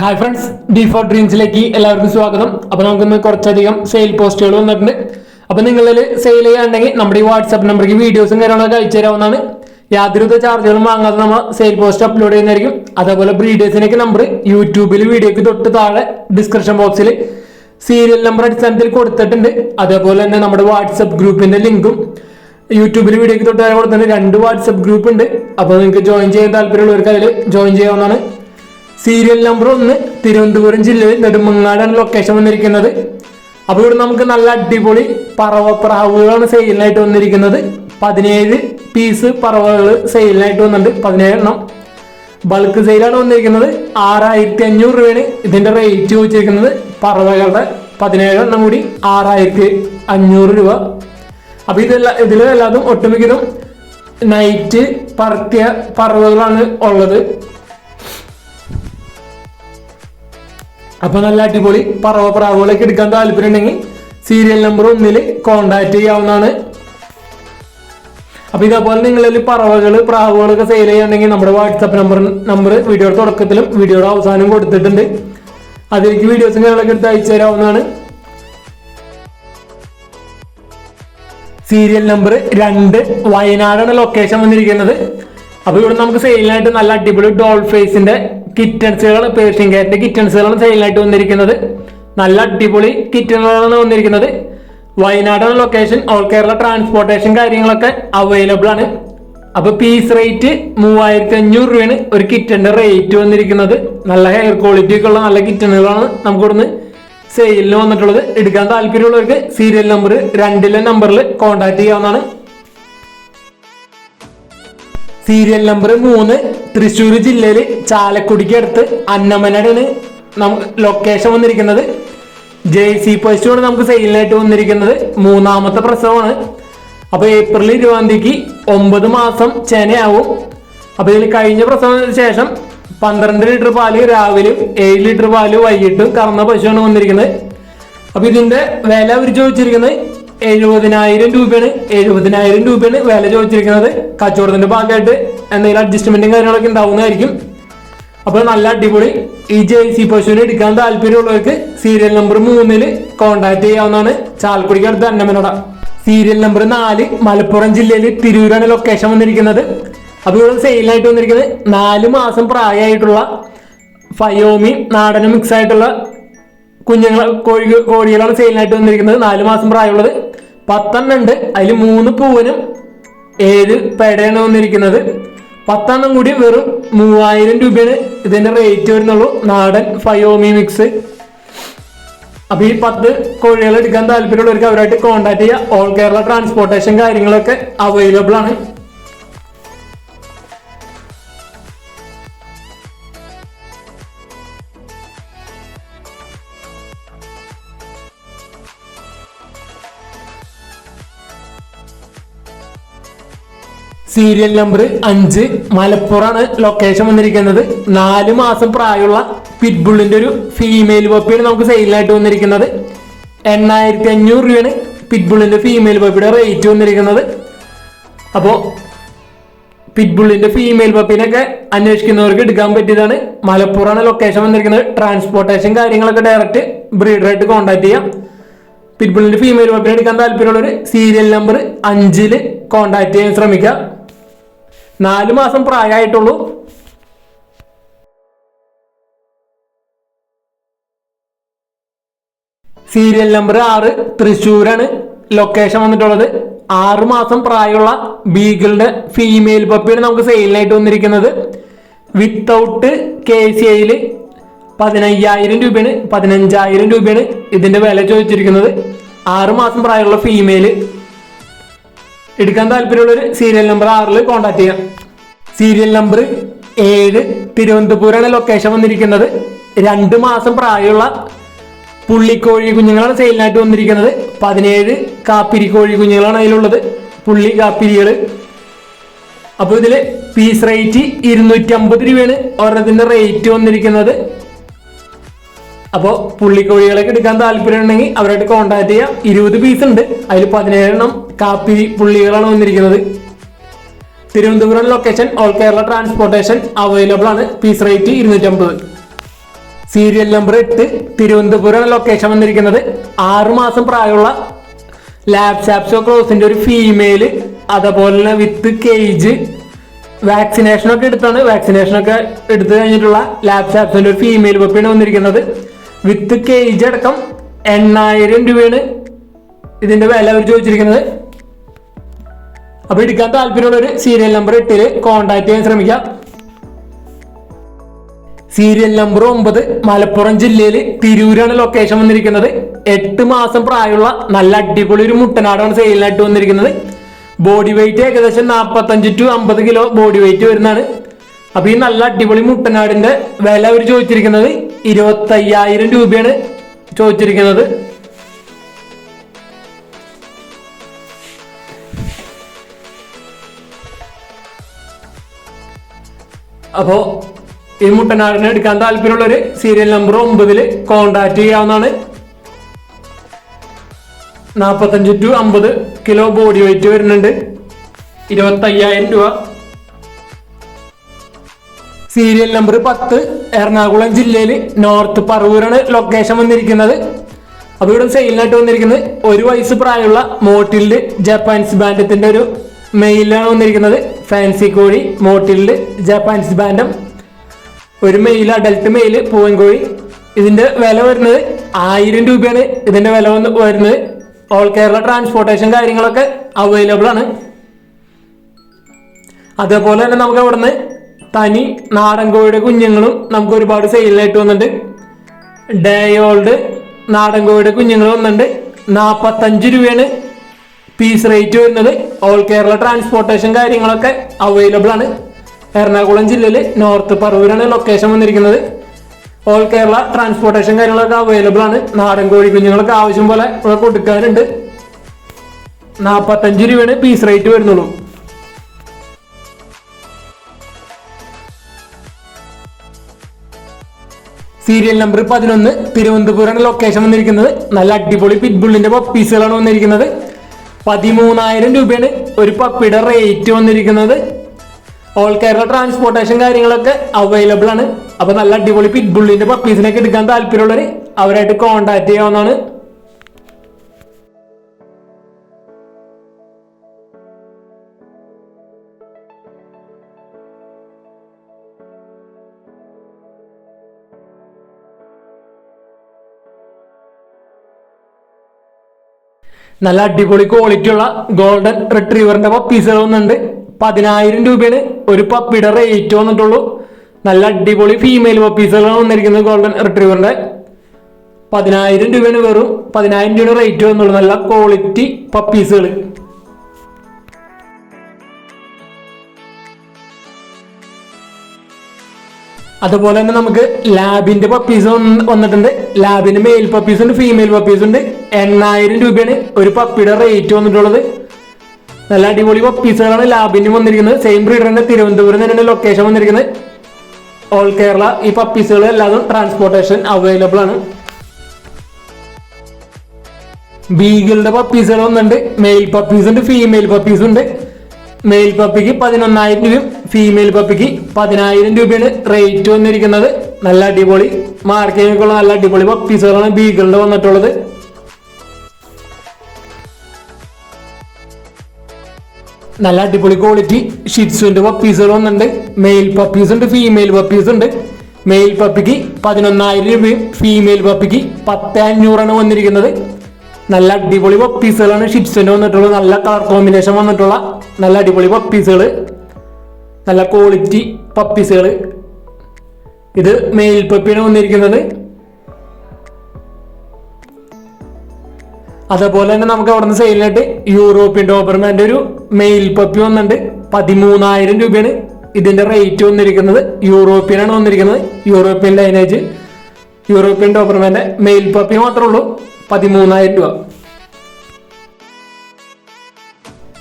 Hi friends D four ഡ്രീംസിലേക്ക് എല്ലാവർക്കും സ്വാഗതം. അപ്പൊ നമുക്കിന്ന് കുറച്ചധികം സെയിൽ പോസ്റ്റുകൾ വന്നിട്ടുണ്ട്. അപ്പൊ നിങ്ങളിൽ സെയിൽ ചെയ്യാണ്ടെങ്കിൽ നമ്മുടെ ഈ വാട്സ്ആപ്പ് നമ്പർക്ക് വീഡിയോസും കാര്യങ്ങളൊക്കെ അയച്ചു തരാവുന്നതാണ്. യാതൊരുവിധ ചാർജുകളും വാങ്ങാതെ നമ്മൾ സെയിൽ പോസ്റ്റ് അപ്ലോഡ് ചെയ്യുന്നതായിരിക്കും. അതേപോലെ ബ്രീഡേഴ്സിനൊക്കെ നമ്പർ യൂട്യൂബിൽ വീഡിയോക്ക് തൊട്ട് താഴെ ഡിസ്ക്രിപ്ഷൻ ബോക്സിൽ സീരിയൽ നമ്പർ അടിസ്ഥാനത്തിൽ കൊടുത്തിട്ടുണ്ട്. അതേപോലെ തന്നെ നമ്മുടെ വാട്സപ്പ് ഗ്രൂപ്പിന്റെ ലിങ്കും യൂട്യൂബിൽ വീഡിയോക്ക് തൊട്ട് താഴെ കൊടുത്തിട്ടുണ്ട്. രണ്ട് വാട്സപ്പ് ഗ്രൂപ്പ് ഉണ്ട്. അപ്പോൾ നിങ്ങൾക്ക് ജോയിൻ ചെയ്യാൻ താല്പര്യമുള്ളവർക്ക് അതിൽ ജോയിൻ ചെയ്യാവുന്നതാണ്. സീരിയൽ നമ്പർ ഒന്ന് തിരുവനന്തപുരം ജില്ലയിൽ നെടുമങ്ങാടാണ് ലൊക്കേഷൻ വന്നിരിക്കുന്നത്. അപ്പോൾ ഇവിടെ നമുക്ക് നല്ല അടിപൊളി പറവപ്രാവുകളാണ് സെയിലിനായിട്ട് വന്നിരിക്കുന്നത്. പതിനേഴ് പീസ് പറവകൾ സെയിലിനായിട്ട് വന്നിട്ടുണ്ട്. പതിനേഴ് എണ്ണം ബൾക്ക് സെയിലാണ് വന്നിരിക്കുന്നത്. ആറായിരത്തി അഞ്ഞൂറ് രൂപയാണ് ഇതിന്റെ റേറ്റ് ചോദിച്ചിരിക്കുന്നത്. പറവകളുടെ പതിനേഴ് എണ്ണം കൂടി ആറായിരത്തി അഞ്ഞൂറ് രൂപ. അപ്പൊ ഇതെല്ലാം ഇതിലെല്ലാതും ഒട്ടുമിക്കതും നൈറ്റ് പറത്തിയ പറവകളാണ് ഉള്ളത്. അപ്പൊ നല്ല അടിപൊളി പറവ പ്രാവുകളൊക്കെ എടുക്കാൻ താല്പര്യം ഉണ്ടെങ്കിൽ സീരിയൽ നമ്പർ ഒന്നിൽ കോണ്ടാക്ട് ചെയ്യാവുന്നതാണ്. അപ്പൊ ഇതേപോലെ നിങ്ങളിൽ പറവകൾ പ്രാവുകളൊക്കെ സെയിൽ ചെയ്യുന്നുണ്ടെങ്കിൽ നമ്മുടെ വാട്സപ്പ് നമ്പർ നമ്പർ വീഡിയോയുടെ തുടക്കത്തിലും വീഡിയോയുടെ അവസാനം കൊടുത്തിട്ടുണ്ട്. അതിലേക്ക് വീഡിയോസും കാര്യങ്ങളൊക്കെ എടുത്ത് അയച്ചു തരാവുന്നതാണ്. സീരിയൽ നമ്പർ രണ്ട് വയനാടാണ് ലൊക്കേഷൻ വന്നിരിക്കുന്നത്. അപ്പൊ ഇവിടെ നമുക്ക് സെയിലിനായിട്ട് നല്ല അടിപൊളി ഡോൾ ഫേസിന്റെ കിറ്റൻസുകൾ പേർഷ്യൻ കാറ്റിന്റെ കിറ്റൻസുകളാണ് സെയിലായിട്ട് വന്നിരിക്കുന്നത്. നല്ല അടിപൊളി കിറ്റനുകളാണ് വന്നിരിക്കുന്നത്. Wayanad location all Kerala transportation കാര്യങ്ങളൊക്കെ അവൈലബിൾ ആണ്. അപ്പൊ പീസ് റേറ്റ് മൂവായിരത്തി അഞ്ഞൂറ് രൂപയാണ് ഒരു കിറ്റന്റെ റേറ്റ് വന്നിരിക്കുന്നത്. നല്ല ഹെയർ ക്വാളിറ്റി ഒക്കെ ഉള്ള നല്ല കിറ്റണുകളാണ് നമുക്ക് ഇവിടുന്ന് സെയിലിന് വന്നിട്ടുള്ളത്. എടുക്കാൻ താല്പര്യമുള്ളവർക്ക് സീരിയൽ നമ്പർ രണ്ടിലെ നമ്പറിൽ കോൺടാക്ട് ചെയ്യാവുന്നതാണ്. സീരിയൽ നമ്പർ മൂന്ന് തൃശ്ശൂർ ജില്ലയിൽ ചാലക്കുടിക്ക് അടുത്ത് അന്നമനടാണ് നമുക്ക് ലൊക്കേഷൻ വന്നിരിക്കുന്നത്. ജെ സി പശുവാണ് നമുക്ക് സെയിലിനായിട്ട് വന്നിരിക്കുന്നത്. മൂന്നാമത്തെ പ്രസവമാണ്. അപ്പൊ ഏപ്രിൽ ഇരുപതാം തീയതിക്ക് ഒമ്പത് മാസം ചെനയാവും അപ്പൊ ഇതിൽ കഴിഞ്ഞ പ്രസവത്തിന് ശേഷം പന്ത്രണ്ട് ലിറ്റർ പാൽ രാവിലെ ഏഴ് ലിറ്റർ പാൽ വൈകിട്ടും കറന്ന പശുവാണ് വന്നിരിക്കുന്നത്. അപ്പൊ ഇതിന്റെ വില അവർ ചോദിച്ചിരിക്കുന്നത് എഴുപതിനായിരം രൂപയാണ് എഴുപതിനായിരം രൂപയാണ് വില ചോദിച്ചിരിക്കുന്നത്. കച്ചവടത്തിന്റെ ഭാഗമായിട്ട് എന്തെങ്കിലും അഡ്ജസ്റ്റ്മെന്റും കാര്യങ്ങളൊക്കെ ഉണ്ടാവുന്നതായിരിക്കും. അപ്പോൾ നല്ല അടിപൊളി ഈ ജെ സി പശുവിനെ എടുക്കാൻ താല്പര്യമുള്ളവർക്ക് സീരിയൽ നമ്പർ മൂന്നിൽ കോൺടാക്ട് ചെയ്യാവുന്നതാണ്. ചാലക്കുടിക്ക് അടുത്ത് അന്നമനോട. സീരിയൽ നമ്പർ നാല് മലപ്പുറം ജില്ലയിൽ തിരൂരാണ് ലൊക്കേഷൻ വന്നിരിക്കുന്നത്. അപ്പോൾ ഇവിടെ സെയിലായിട്ട് വന്നിരിക്കുന്നത് നാല് മാസം പ്രായമായിട്ടുള്ള ഫയോമി നാടനും മിക്സ് ആയിട്ടുള്ള കുഞ്ഞുങ്ങൾ കോഴി കോഴികളാണ് സെയിലിനായിട്ട് വന്നിരിക്കുന്നത്. നാല് മാസം പ്രായമുള്ളത്. പത്തെണ്ണം ഉണ്ട് അതിൽ മൂന്ന് പൂവനും ഏഴ് പേടയാണ് വന്നിരിക്കുന്നത്. പത്തെണ്ണം കൂടി വെറും മൂവായിരം രൂപയാണ് ഇതിന്റെ റേറ്റ് വരുന്നുള്ളൂ. നാടൻ ഫയോമി മിക്സ് അപ്പൊ ഈ പത്ത് കോഴികൾ എടുക്കാൻ താല്പര്യമുള്ളവർക്ക് അവരായിട്ട് കോൺടാക്ട് ചെയ്യുക ഓൾ കേരള ട്രാൻസ്പോർട്ടേഷൻ കാര്യങ്ങളൊക്കെ അവൈലബിൾ ആണ്. സീരിയൽ നമ്പർ അഞ്ച് മലപ്പുറമാണ് ലൊക്കേഷൻ വന്നിരിക്കുന്നത്. നാല് മാസം പ്രായമുള്ള പിറ്റ്ബുള്ളിന്റെ ഒരു ഫീമെയിൽ പപ്പിയാണ് നമുക്ക് സെയിലായിട്ട് വന്നിരിക്കുന്നത്. എണ്ണായിരത്തി അഞ്ഞൂറ് രൂപയാണ് പിറ്റ്ബുള്ളിന്റെ ഫീമെയിൽ പപ്പിയുടെ റേറ്റ് വന്നിരിക്കുന്നത്. അപ്പോൾ പിറ്റ്ബുള്ളിന്റെ ഫീമെയിൽ പപ്പിനൊക്കെ അന്വേഷിക്കുന്നവർക്ക് എടുക്കാൻ പറ്റിയതാണ്. മലപ്പുറമാണ് ലൊക്കേഷൻ വന്നിരിക്കുന്നത്. ട്രാൻസ്പോർട്ടേഷൻ കാര്യങ്ങളൊക്കെ ഡയറക്റ്റ് ബ്രീഡറായിട്ട് കോൺടാക്ട് ചെയ്യാം. പിറ്റ്ബുള്ളിന്റെ ഫീമെയിൽ പപ്പിനെ എടുക്കാൻ താല്പര്യമുള്ളവർ സീരിയൽ നമ്പർ അഞ്ചിൽ കോൺടാക്ട് ചെയ്യാൻ ശ്രമിക്കുക നാല് മാസം പ്രായമായിട്ടുള്ളൂ സീരിയൽ നമ്പർ ആറ് തൃശ്ശൂരാണ്. ലൊക്കേഷൻ വന്നിട്ടുള്ളത്. ആറ് മാസം പ്രായമുള്ള ബീഗിളുടെ ഫീമെയിൽ പപ്പിയാണ് നമുക്ക് സെയിലിനായിട്ട് വന്നിരിക്കുന്നത്. വിത്തൗട്ട് കെ സി ഐയിൽ പതിനയ്യായിരം രൂപയാണ്. പതിനഞ്ചായിരം രൂപയാണ് ഇതിന്റെ വില ചോദിച്ചിരിക്കുന്നത്. ആറു മാസം പ്രായമുള്ള ഫീമെയിൽ എടുക്കാൻ താല്പര്യമുള്ളൊരു സീരിയൽ നമ്പർ ആറിൽ കോൺടാക്ട് ചെയ്യാം. സീരിയൽ നമ്പർ ഏഴ് തിരുവനന്തപുരമാണ് ലൊക്കേഷൻ വന്നിരിക്കുന്നത് രണ്ട് മാസം പ്രായമുള്ള പുള്ളിക്കോഴി കുഞ്ഞുങ്ങളാണ് സെയിലിനായിട്ട് വന്നിരിക്കുന്നത്. പതിനേഴ് കാപ്പിരി കോഴി കുഞ്ഞുങ്ങളാണ് അതിലുള്ളത്. പുള്ളി കാപ്പിരികൾ അപ്പോൾ ഇതിൽ പീസ് റേറ്റ് ഇരുന്നൂറ്റി അമ്പത് രൂപയാണ് ഒരെണ്ണത്തിന്റെ റേറ്റ് വന്നിരിക്കുന്നത്. അപ്പോൾ പുള്ളിക്കോഴികളൊക്കെ എടുക്കാൻ താല്പര്യം ഉണ്ടെങ്കിൽ അവരായിട്ട് കോൺടാക്ട് ചെയ്യാം. ഇരുപത് പീസ് ഉണ്ട്. അതിൽ പതിനേഴെണ്ണം കാപ്പി പുള്ളികളാണ് വന്നിരിക്കുന്നത്? Thiruvananthapuram location all Kerala transportation available ആണ്. പീസ് റേറ്റ് ഇരുന്നൂറ്റമ്പത്. സീരിയൽ നമ്പർ എട്ട് തിരുവനന്തപുരം ലൊക്കേഷൻ വന്നിരിക്കുന്നത്. ആറു മാസം പ്രായമുള്ള ലാപ്സാപ്സോ ക്ലോസിന്റെ ഒരു ഫീമെയിൽ അതേപോലെ തന്നെ വിത്ത് കേജ് വാക്സിനേഷൻ ഒക്കെ എടുത്താണ്. വാക്സിനേഷൻ ഒക്കെ എടുത്തു കഴിഞ്ഞിട്ടുള്ള ലാപ്സാപ്സിന്റെ ഒരു ഫീമെയിൽ പപ്പിയാണ് വന്നിരിക്കുന്നത്. വിത്ത് കേജ് അടക്കം എണ്ണായിരം രൂപയാണ് ഇതിന്റെ വില അവർ ചോദിച്ചിരിക്കുന്നത്. അപ്പൊ എടുക്കാൻ താല്പര്യമുള്ള ഒരു സീരിയൽ നമ്പർ എട്ടിൽ കോൺടാക്ട് ചെയ്യാൻ ശ്രമിക്കാം. സീരിയൽ നമ്പർ ഒമ്പത് മലപ്പുറം ജില്ലയിൽ തിരൂരാണ് ലൊക്കേഷൻ വന്നിരിക്കുന്നത്. എട്ട് മാസം പ്രായമുള്ള നല്ല അടിപൊളി ഒരു മുട്ടനാടാണ് സെയിലിനായിട്ട് വന്നിരിക്കുന്നത്. ബോഡി വെയിറ്റ് ഏകദേശം നാൽപ്പത്തഞ്ച് ടു അമ്പത് കിലോ ബോഡി വെയിറ്റ് വരുന്നതാണ്. അപ്പൊ ഈ നല്ല അടിപൊളി മുട്ടനാടിന്റെ വില അവർ ചോദിച്ചിരിക്കുന്നത് ഇരുപത്തയ്യായിരം രൂപയാണ് ചോദിച്ചിരിക്കുന്നത്. അപ്പോ ഈ മുട്ടനാടിനെ എടുക്കാൻ താല്പര്യമുള്ളവര് സീരിയൽ നമ്പർ ഒമ്പതിൽ കോണ്ടാക്ട് ചെയ്യാവുന്നതാണ്. നാൽപ്പത്തഞ്ച് ടു അമ്പത് കിലോ ബോഡി വെയിറ്റ് വരുന്നുണ്ട്. ഇരുപത്തയ്യായിരം രൂപ. സീരിയൽ നമ്പർ പത്ത് എറണാകുളം ജില്ലയിൽ നോർത്ത് പറവൂരാണ് ലൊക്കേഷൻ വന്നിരിക്കുന്നത്. അപ്പോൾ ഇവിടെ സെയിലിനായിട്ട് വന്നിരിക്കുന്നത്. ഒരു വയസ്സ് പ്രായമുള്ള മോട്ടിൽഡ് ജപ്പാൻസ് ബാൻഡത്തിന്റെ ഒരു മെയിലാണ് വന്നിരിക്കുന്നത്. ഫാൻസി കോഴി മോട്ടിൽഡ് ജാപ്പാൻസ് ബാൻഡം ഒരു മെയിൽ അഡൽട്ട് മെയിൽ പൂവൻ കോഴി. ഇതിന്റെ വില വരുന്നത് ആയിരം രൂപയാണ്. ഇതിന്റെ വില വന്ന് വരുന്നത് ഓൾ കേരള ട്രാൻസ്പോർട്ടേഷൻ കാര്യങ്ങളൊക്കെ അവൈലബിൾ ആണ്. അതേപോലെ തന്നെ നമുക്ക് അവിടുന്ന് തനി നാടൻ കോഴിയുടെ കുഞ്ഞുങ്ങളും നമുക്ക് ഒരുപാട് സെയിലായിട്ട് വന്നിട്ടുണ്ട്. ഡേ ഓൾഡ് നാടൻ കോഴിയുടെ കുഞ്ഞുങ്ങൾ വന്നിട്ടുണ്ട്. നാൽപ്പത്തഞ്ച് രൂപയാണ് പീസ് റേറ്റ് വരുന്നത് ഓൾ കേരള ട്രാൻസ്പോർട്ടേഷൻ കാര്യങ്ങളൊക്കെ അവൈലബിൾ ആണ്. എറണാകുളം ജില്ലയിൽ നോർത്ത് പറവൂരാണ് ലൊക്കേഷൻ വന്നിരിക്കുന്നത്. ഓൾ കേരള ട്രാൻസ്പോർട്ടേഷൻ കാര്യങ്ങളൊക്കെ അവൈലബിൾ ആണ്. നാടൻ കോഴി കുഞ്ഞുങ്ങളൊക്കെ ആവശ്യം പോലെ ഇവിടെ കൊടുക്കാനുണ്ട്. നാൽപ്പത്തഞ്ച് രൂപയാണ് പീസ് റേറ്റ് വരുന്നുള്ളൂ. സീരിയൽ നമ്പർ പതിനൊന്ന് തിരുവനന്തപുരം ലൊക്കേഷൻ വന്നിരിക്കുന്നത്. നല്ല അടിപൊളി പിറ്റ്ബുള്ളിന്റെ പപ്പീസുകളാണ് വന്നിരിക്കുന്നത്. പതിമൂന്നായിരം രൂപയാണ് ഒരു പപ്പിയുടെ റേറ്റ് വന്നിരിക്കുന്നത്. ഓൾ കേരള ട്രാൻസ്പോർട്ടേഷൻ കാര്യങ്ങളൊക്കെ അവൈലബിൾ ആണ്. അപ്പൊ നല്ല അടിപൊളി പിറ്റ്ബുള്ളിന്റെ പപ്പീസിനൊക്കെ എടുക്കാൻ താല്പര്യമുള്ളവർ അവരായിട്ട് കോണ്ടാക്ട് ചെയ്യാവുന്നതാണ്. നല്ല അടിപൊളി ക്വാളിറ്റി ഉള്ള ഗോൾഡൻ റിട്രീവറിന്റെ പപ്പീസ് വന്നിട്ടുണ്ട്. പതിനായിരം രൂപയാണ് ഒരു പപ്പിയുടെ റേറ്റ് വന്നിട്ടുള്ളൂ. നല്ല അടിപൊളി ഫീമെയിൽ പപ്പീസുകളാണ് വന്നിരിക്കുന്നത് ഗോൾഡൻ റിട്രീവറിന്റെ പതിനായിരം രൂപയാണ് വെറും പതിനായിരം രൂപയുടെ റേറ്റ് വന്നുള്ളൂ. നല്ല ക്വാളിറ്റി പപ്പീസുകൾ അതുപോലെ തന്നെ നമുക്ക് ലാബിന്റെ പപ്പീസ് വന്നിട്ടുണ്ട്. ലാബിന്റെ മെയിൽ പപ്പീസ് ഉണ്ട് ഫീമെയിൽ പപ്പീസ് ഉണ്ട്. എണ്ണായിരം രൂപയാണ് ഒരു പപ്പിയുടെ റേറ്റ് വന്നിട്ടുള്ളത്. നല്ല അടിപൊളി പപ്പീസുകളാണ് ലാബിന്റെ വന്നിരിക്കുന്നത്. സെയിം ബ്രീഡറിന്റെ തിരുവനന്തപുരം തന്നെയാണ് ലൊക്കേഷൻ വന്നിരിക്കുന്നത്. ഓൾ കേരള ഈ പപ്പീസുകൾ എല്ലാതും ട്രാൻസ്പോർട്ടേഷൻ അവൈലബിൾ ആണ്. ബീഗിളുടെ പപ്പീസുകൾ വന്നിട്ടുണ്ട്. മെയിൽ പപ്പീസ് ഉണ്ട് ഫീമെയിൽ പപ്പീസ് ഉണ്ട്. മെയിൽ പപ്പിക്ക് പതിനൊന്നായിരം രൂപയും ഫീമെയിൽ പപ്പിക്ക് പതിനായിരം രൂപയാണ് റേറ്റ് വന്നിരിക്കുന്നത്. നല്ല അടിപൊളി. മാർക്കറ്റിലേക്കുള്ള നല്ല അടിപൊളി പപ്പീസുകളാണ് ബീഗിളിന്റെ വന്നിട്ടുള്ളത്. നല്ല അടിപൊളി ക്വാളിറ്റി ഷിറ്റ്സുവിന്റെ പപ്പീസുകൾ വന്നിട്ടുണ്ട്. മെയിൽ പപ്പീസ് ഉണ്ട് ഫീമെയിൽ പപ്പീസ് ഉണ്ട്. മെയിൽ പപ്പിക്ക് പതിനൊന്നായിരം രൂപയും ഫീമെയിൽ പപ്പിക്ക് പത്ത് അഞ്ഞൂറാണ് വന്നിരിക്കുന്നത്. നല്ല അടിപൊളി പപ്പീസുകളാണ് ഷിറ്റ്സിന്റെ വന്നിട്ടുള്ളത്. നല്ല കളർ കോമ്പിനേഷൻ വന്നിട്ടുള്ള നല്ല അടിപൊളി പപ്പീസുകൾ നല്ല ക്വാളിറ്റി പപ്പീസുകൾ ഇത് മെയിൽ പപ്പിയാണ് വന്നിരിക്കുന്നത്. അതേപോലെ തന്നെ നമുക്ക് അവിടുന്ന് സെയിലായിട്ട് യൂറോപ്യൻ ഡോബർമാന്റെ ഒരു മെയിൽ പപ്പി വന്നിട്ടുണ്ട്. പതിമൂന്നായിരം രൂപയാണ് ഇതിന്റെ റേറ്റ് വന്നിരിക്കുന്നത്. യൂറോപ്യൻ ആണ് വന്നിരിക്കുന്നത്. യൂറോപ്യൻ ലൈനേജ് യൂറോപ്യൻ ഡോബർമാന്റെ മെയിൽ പപ്പി മാത്രമേ ഉള്ളൂ. പതിമൂന്നായിരം രൂപ.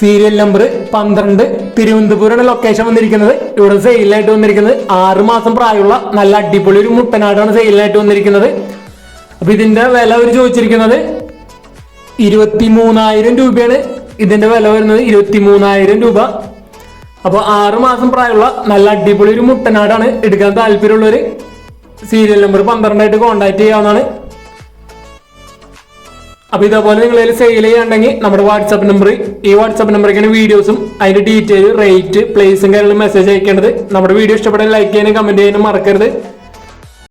സീരിയൽ നമ്പർ പന്ത്രണ്ട്. തിരുവനന്തപുരം ലൊക്കേഷൻ വന്നിരിക്കുന്നത്. ഇവിടെ സെയിലായിട്ട് വന്നിരിക്കുന്നത്. ആറ് മാസം പ്രായമുള്ള നല്ല അടിപൊളി ഒരു മുട്ടനാടാണ് സെയിലായിട്ട് വന്നിരിക്കുന്നത്. അപ്പൊ ഇതിന്റെ വില അവർ ചോദിച്ചിരിക്കുന്നത് ഇരുപത്തി മൂന്നായിരം രൂപയാണ്. ഇതിന്റെ വില വരുന്നത് ഇരുപത്തി മൂന്നായിരം രൂപ. അപ്പോൾ ആറ് മാസം പ്രായമുള്ള നല്ല അടിപൊളി ഒരു മുട്ടനാടാണ് എടുക്കാൻ താല്പര്യമുള്ളവര് സീരിയൽ നമ്പർ പന്ത്രണ്ടായിട്ട് കോൺടാക്ട് ചെയ്യാവുന്നതാണ്. അപ്പൊ ഇതേപോലെ നിങ്ങൾ സെയിൽ ചെയ്യാണ്ടെങ്കിൽ നമ്മുടെ വാട്സാപ്പ് നമ്പർ ഈ വാട്സാപ്പ് നമ്പറേക്കാണ് വീഡിയോസും അതിന്റെ ഡീറ്റെയിൽ റേറ്റ് പ്ലേസും കാര്യങ്ങളും മെസ്സേജ് അയക്കേണ്ടത്. നമ്മുടെ വീഡിയോ ഇഷ്ടപ്പെട്ടാൽ ലൈക്ക് ചെയ്യാനും കമന്റ് ചെയ്യാനും മറക്കരുത്.